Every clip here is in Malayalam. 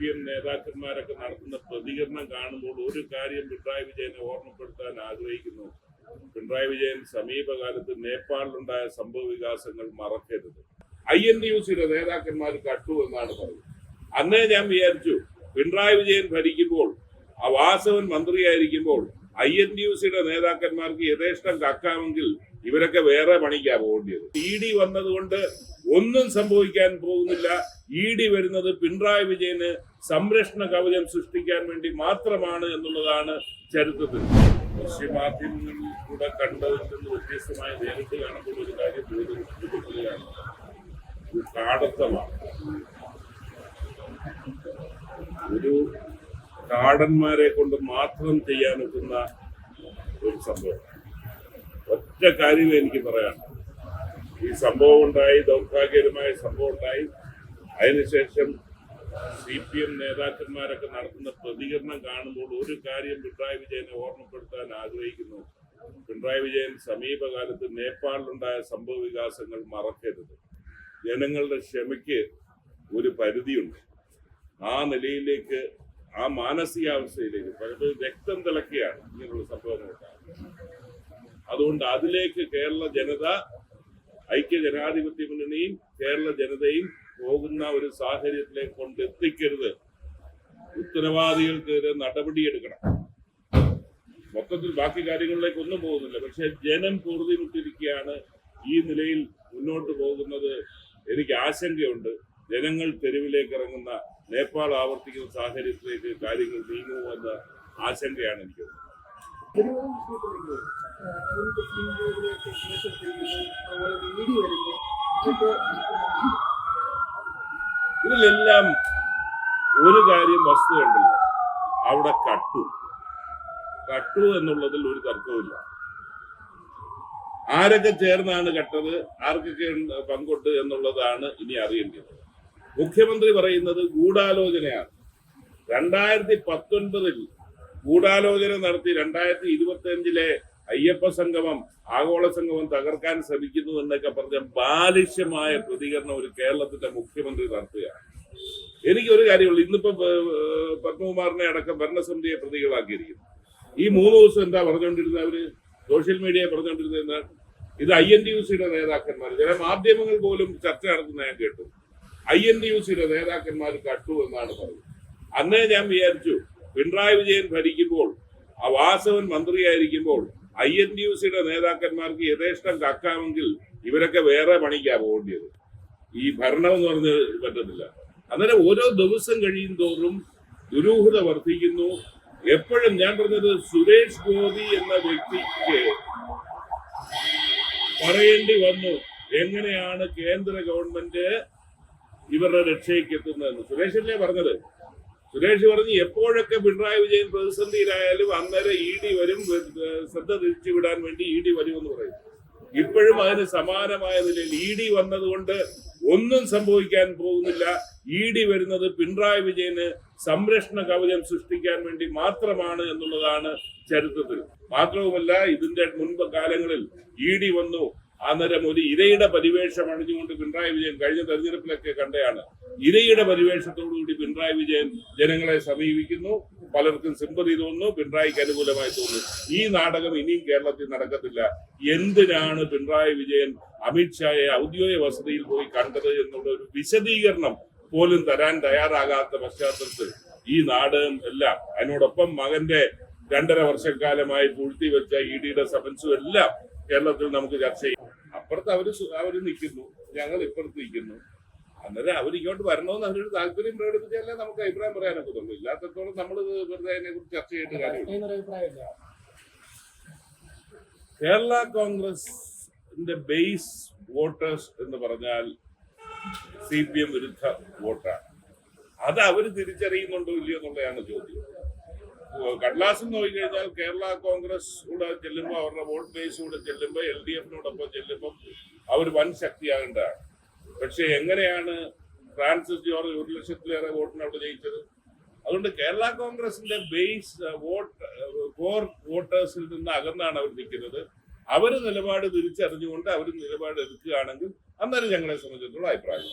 പി എം നേതാക്കന്മാരൊക്കെ നടത്തുന്ന പ്രതികരണം കാണുമ്പോൾ ഒരു കാര്യം പിണറായി വിജയനെ ഓർമ്മപ്പെടുത്താൻ ആഗ്രഹിക്കുന്നു. പിണറായി വിജയൻ സമീപകാലത്ത് നേപ്പാളിലുണ്ടായ സംഭവ വികാസങ്ങൾ മറക്കരുത്. ഐ എൻ ഡി യു സിയുടെ നേതാക്കന്മാർ കട്ടു എന്നാണ് പറഞ്ഞത് അന്നേ ഞാൻ വിചാരിച്ചു പിണറായി വിജയൻ ഭരിക്കുമ്പോൾ ആ വാസവൻ മന്ത്രിയായിരിക്കുമ്പോൾ ഐ എൻ ഡി യു സിയുടെ നേതാക്കന്മാർക്ക് യഥേഷ്ടം കക്കാമെങ്കിൽ ഇവരൊക്കെ വേറെ പണിക്കാ പോകേണ്ടത് ഇ ഡി വന്നതുകൊണ്ട് ഒന്നും സംഭവിക്കാൻ പോകുന്നില്ല. ഇ ഡി വരുന്നത് പിണറായി വിജയന് സംരക്ഷണ കവചം സൃഷ്ടിക്കാൻ വേണ്ടി മാത്രമാണ് എന്നുള്ളതാണ് ചരിത്രത്തിൽ. ദൃശ്യമാധ്യമങ്ങളിൽ കൂടെ കണ്ടതിൽ നിന്ന് വ്യത്യസ്തമായി നേരിട്ട് കാണുമ്പോൾ ഒരു കാര്യം ബോധ്യപ്പെടുകയാണ് ഒരു കാടത്തമാണ്. ഒരു കാടന്മാരെ കൊണ്ട് മാത്രം ചെയ്യാനൊക്കുന്ന ഒരു സംഭവം. ഒറ്റ കാര്യമേ എനിക്ക് പറയാൻ ഈ സംഭവം ഉണ്ടായി ദൗർഭാഗ്യകരമായ സംഭവം ഉണ്ടായി. അതിനുശേഷം സി പി എം നേതാക്കന്മാരൊക്കെ നടത്തുന്ന പ്രതികരണം കാണുമ്പോൾ ഒരു കാര്യം പിണറായി വിജയനെ ഓർമ്മപ്പെടുത്താൻ ആഗ്രഹിക്കുന്നു. പിണറായി വിജയൻ സമീപകാലത്ത് നേപ്പാളിലുണ്ടായ സംഭവ വികാസങ്ങൾ മറക്കരുത്. ജനങ്ങളുടെ ക്ഷമയ്ക്ക് ഒരു പരിധിയുണ്ട്. ആ നിലയിലേക്ക് ആ മാനസികാവസ്ഥയിലേക്ക് പലപ്പോഴും രക്തം തിളക്കുകയാണ് ഇങ്ങനെയുള്ള സംഭവങ്ങൾ. അതുകൊണ്ട് അതിലേക്ക് കേരള ജനത ഐക്യ ജനാധിപത്യ മുന്നണിയും കേരള ജനതയും പോകുന്ന ഒരു സാഹചര്യത്തിലേക്ക് കൊണ്ടെത്തിക്കരുത് ഉത്തരവാദികൾക്കെതിരെ നടപടിയെടുക്കണം മൊത്തത്തിൽ ബാക്കി കാര്യങ്ങളിലേക്ക് ഒന്നും പോകുന്നില്ല പക്ഷെ ജനം പൊറുതിമുട്ടിരിക്കുകയാണ് ഈ നിലയിൽ മുന്നോട്ട് പോകുന്നത് എനിക്ക് ആശങ്കയുണ്ട് ജനങ്ങൾ തെരുവിലേക്ക് ഇറങ്ങുന്ന നേപ്പാൾ ആവർത്തിക്കുന്ന സാഹചര്യത്തിലേക്ക് കാര്യങ്ങൾ നീങ്ങുമെന്ന ആശങ്കയാണ് എനിക്ക് ഒരു ഇതിലെല്ലാം ഒരു കാര്യം വസ്തുതയുണ്ടല്ലോ അവിടെ കട്ടു. കട്ടു എന്നുള്ളതിൽ ഒരു തർക്കവുമില്ല. ആരൊക്കെ ചേർന്നാണ് കട്ടത്? ആർക്കൊക്കെ പങ്കൊട്ട് എന്നുള്ളതാണ് ഇനി അറിയേണ്ടത്. മുഖ്യമന്ത്രി പറയുന്നത് ഗൂഢാലോചനയാണ്. രണ്ടായിരത്തി പത്തൊൻപതിൽ ഗൂഢാലോചന നടത്തി രണ്ടായിരത്തി ഇരുപത്തി അഞ്ചിലെ അയ്യപ്പ സംഗമം ആഗോള സംഗമം തകർക്കാൻ ശ്രമിക്കുന്നു എന്നൊക്കെ പറഞ്ഞ ബാലിഷ്യമായ പ്രതികരണം ഒരു കേരളത്തിന്റെ മുഖ്യമന്ത്രി നടത്തുകയാണ്. എനിക്ക് ഒരു കാര്യമുള്ളൂ. ഇന്നിപ്പോ പത്മകുമാറിനെ അടക്കം ഭരണസമിതിയെ പ്രതികളാക്കിയിരിക്കുന്നു. ഈ മൂന്ന് ദിവസം എന്താ പറഞ്ഞുകൊണ്ടിരുന്നത് അവർ? സോഷ്യൽ മീഡിയ പറഞ്ഞുകൊണ്ടിരുന്നത് ഇത് ഐ എൻ ഡി യു സിയുടെ നേതാക്കന്മാർ ചില മാധ്യമങ്ങൾ പോലും ചർച്ച നടത്തുന്ന ഞാൻ കേട്ടു. ഐ എൻ ഡി യു സിയുടെ നേതാക്കന്മാർ കട്ടു എന്നാണ് പറഞ്ഞത്. അന്നേ ഞാൻ വിചാരിച്ചു പിണറായി വിജയൻ ഭരിക്കുമ്പോൾ ആ വാസവൻ മന്ത്രിയായിരിക്കുമ്പോൾ ഐ എൻ ഡി യു സിയുടെ നേതാക്കന്മാർക്ക് യഥേഷ്ടം കക്കാമെങ്കിൽ ഇവരൊക്കെ വേറെ പണിക്കാ പോകേണ്ടത് ഈ ഭരണം എന്ന് പറഞ്ഞ് പറ്റത്തില്ല. അന്നേരം ഓരോ ദിവസം കഴിയും തോറും ദുരൂഹത വർദ്ധിക്കുന്നു. എപ്പോഴും ഞാൻ പറഞ്ഞത് സുരേഷ് ഗോപി എന്ന വ്യക്തിക്ക് പറയേണ്ടി വന്നു. എങ്ങനെയാണ് കേന്ദ്ര ഗവൺമെന്റ് ഇവരുടെ രക്ഷയ്ക്ക് എത്തുന്നതെന്ന് സുരേഷല്ലേ പറഞ്ഞത്? സുരേഷ് പറഞ്ഞു എപ്പോഴൊക്കെ പിണറായി വിജയൻ പ്രതിസന്ധിയിലായാലും അന്നേരം ഇ ഡി വരും. ശ്രദ്ധ തിരിച്ചു വിടാൻ വേണ്ടി ഇ ഡി വരുമെന്ന് പറയും. ഇപ്പോഴും അതിന് സമാനമായ നിലയിൽ ഇ ഡി വന്നതുകൊണ്ട് ഒന്നും സംഭവിക്കാൻ പോകുന്നില്ല. ഇ ഡി വരുന്നത് പിണറായി വിജയന് സംരക്ഷണ കവചം സൃഷ്ടിക്കാൻ വേണ്ടി മാത്രമാണ് എന്നുള്ളതാണ് ചരിത്രത്തിൽ. മാത്രവുമല്ല ഇതിന്റെ മുൻപ് കാലങ്ങളിൽ ഇ ഡി വന്നു. അന്നേരം ഒരു ഇരയുടെ പരിവേഷം അണിഞ്ഞുകൊണ്ട് പിണറായി വിജയൻ കഴിഞ്ഞ തെരഞ്ഞെടുപ്പിലൊക്കെ കണ്ടയാണ് ഇരയുടെ പരിവേഷത്തോടുകൂടി പിണറായി വിജയൻ ജനങ്ങളെ സമീപിക്കുന്നു. പലർക്കും സിമ്പതി തോന്നുന്നു. പിണറായിക്ക് അനുകൂലമായി തോന്നുന്നു. ഈ നാടകം ഇനിയും കേരളത്തിൽ നടക്കത്തില്ല. എന്തിനാണ് പിണറായി വിജയൻ അമിത്ഷായെ ഔദ്യോഗിക വസതിയിൽ പോയി കണ്ടത് എന്നുള്ള ഒരു വിശദീകരണം പോലും തരാൻ തയ്യാറാകാത്ത പശ്ചാത്തലത്തിൽ ഈ നാടകം എല്ലാം അതിനോടൊപ്പം മകന്റെ രണ്ടര വർഷക്കാലമായി പൂഴ്ത്തി വെച്ച ഇ ഡിയുടെ സമൻസും എല്ലാം കേരളത്തിൽ നമുക്ക് ചർച്ച ചെയ്യാം. അപ്പുറത്ത് അവർ അവർ നിൽക്കുന്നു. ഞങ്ങൾ ഇപ്പുറത്ത് നിൽക്കുന്നു. അന്നേരം അവർ ഇങ്ങോട്ട് വരണമെന്ന് അവരൊരു താല്പര്യം പ്രകടിപ്പിച്ചാലേ നമുക്ക് അഭിപ്രായം പറയാനൊക്കെ തോന്നും. ഇല്ലാത്തത്തോളം നമ്മൾ വെറുതെ അതിനെ കുറിച്ച് ചർച്ച ചെയ്യേണ്ട കാര്യമില്ല. കേരള കോൺഗ്രസിന്റെ ബേസ് വോട്ടേഴ്സ് എന്ന് പറഞ്ഞാൽ സി പി എം വിരുദ്ധ വോട്ടാണ്. അത് അവർ തിരിച്ചറിയുന്നുണ്ടോ ഇല്ലയോ എന്നുള്ളതാണ് ചോദ്യം. കടലാസിൽ നോക്കിക്കഴിഞ്ഞാൽ കേരള കോൺഗ്രസ് കൂടെ ചെല്ലുമ്പോൾ അവരുടെ വോട്ട് ബേസ് കൂടെ ചെല്ലുമ്പോൾ എൽ ഡി എഫിനോടൊപ്പം ചെല്ലുമ്പോൾ അവർ വൻ ശക്തിയാകേണ്ടതാണ്. പക്ഷെ എങ്ങനെയാണ് ഫ്രാൻസിസ് ജോർജ് ഒരു ലക്ഷത്തിലേറെ വോട്ടിന് അവിടെ ജയിച്ചത്? അതുകൊണ്ട് കേരള കോൺഗ്രസിന്റെ ബേസ് വോട്ട് കോർ വോട്ടേഴ്സിൽ നിന്ന് അകന്നാണ് അവർ നിൽക്കുന്നത്. അവർ നിലപാട് തിരിച്ചറിഞ്ഞുകൊണ്ട് അവർ നിലപാട് എടുക്കുകയാണെങ്കിൽ അന്നേരം ഞങ്ങളെ സംബന്ധിച്ചിടത്തോളം അഭിപ്രായം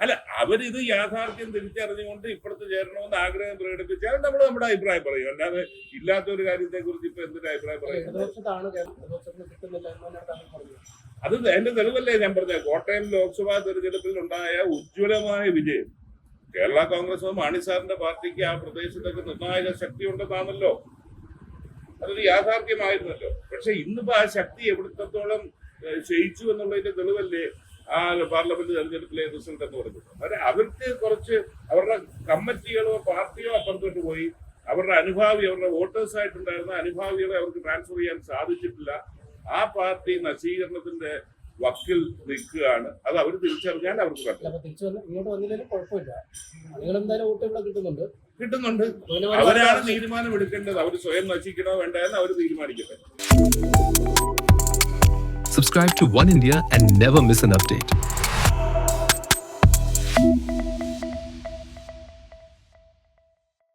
അല്ല അവരിത് യാഥാർത്ഥ്യം തിരിച്ചറിഞ്ഞുകൊണ്ട് ഇപ്പുറത്ത് ചേരണമെന്ന് ആഗ്രഹം പ്രകടിപ്പിച്ചാൽ നമ്മൾ നമ്മുടെ അഭിപ്രായം പറയും. അല്ലാതെ ഇല്ലാത്ത ഒരു കാര്യത്തെ കുറിച്ച് ഇപ്പൊ എന്തിന്റെ അഭിപ്രായം പറയുന്നത് അത് എന്റെ തെളിവല്ലേ ഞാൻ പറഞ്ഞ. കോട്ടയം ലോക്സഭാ തെരഞ്ഞെടുപ്പിൽ ഉണ്ടായ ഉജ്ജ്വലമായ വിജയം. കേരള കോൺഗ്രസ് മാണി സാറിന്റെ പാർട്ടിക്ക് ആ പ്രദേശത്തൊക്കെ നിർണായക ശക്തി ഉണ്ടെന്നാണല്ലോ അതൊരു യാഥാർത്ഥ്യമായിരുന്നല്ലോ. പക്ഷെ ഇന്നിപ്പോ ആ ശക്തി എവിടത്തോളം ക്ഷയിച്ചു എന്നുള്ളതിന്റെ തെളിവല്ലേ ആ പാർലമെന്റ് തെരഞ്ഞെടുപ്പിലെ റിസൾട്ട് എന്ന് പറയുന്നത്. അവർ അവർക്ക് കുറച്ച് അവരുടെ കമ്മിറ്റികളോ പാർട്ടിയോ അപ്പുറത്തോട്ട് പോയി. അവരുടെ അനുഭാവി അവരുടെ വോട്ടേഴ്സ് ആയിട്ടുണ്ടായിരുന്ന അനുഭാവികളെ അവർക്ക് ട്രാൻസ്ഫർ ചെയ്യാൻ സാധിച്ചിട്ടില്ല. ആ പാർട്ടി നശീകരണത്തിന്റെ വക്കിൽ നിൽക്കുകയാണ്. അത് അവർ തിരിച്ചറിഞ്ഞാൽ അവർക്ക് അല്ല, പറ്റും തിരിച്ചു ഇങ്ങോട്ട് വന്നില്ലെങ്കിലും കുഴപ്പമില്ല. ആളുകൾ എന്തായാലും വോട്ട് ഇവിടെ കിട്ടുന്നുണ്ട്. അവരാണ് തീരുമാനം എടുക്കേണ്ടത്. അവർ സ്വയം നശിക്കണോ വേണ്ട എന്ന് അവർ തീരുമാനിക്കട്ടെ. Subscribe to One India and never miss an update.